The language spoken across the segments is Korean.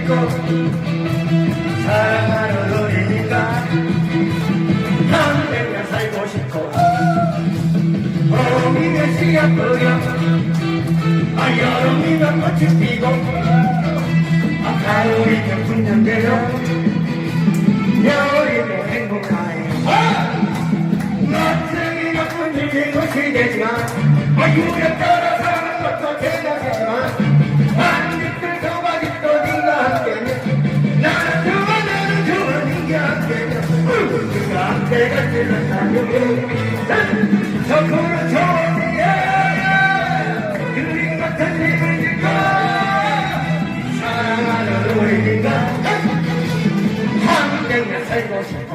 있고 사랑하는 우리니까 한백년 살고 싶고. 봄이면 씨가 뿌려 아 여름이면 꽃이 피고 아 가을이면 분년대요. 겨울이면 행복하네 멋쟁이가 분들고 시대지만 아 유력 사 함께면 네가 함께가 찔러다녀 저코로 좋으니에 그림 같은 힘을 잃고 사랑하는 우리가 한백년 살고 싶어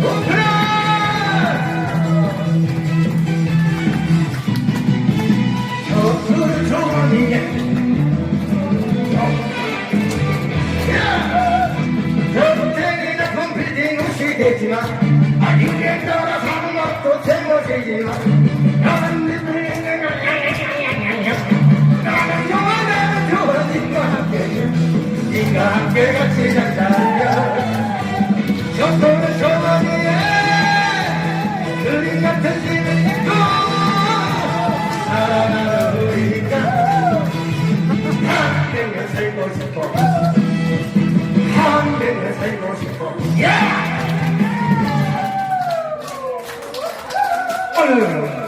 저를 되겠지만 아 길에 따라 사는 것도 제멋이지만 나는 니가 함께 같이 산다면 전통은 저만이에 그림 같은 집을 짓고 사랑하는 우리가 함께 살고 싶어. 함께 살고 싶어. yeah! Jawohl!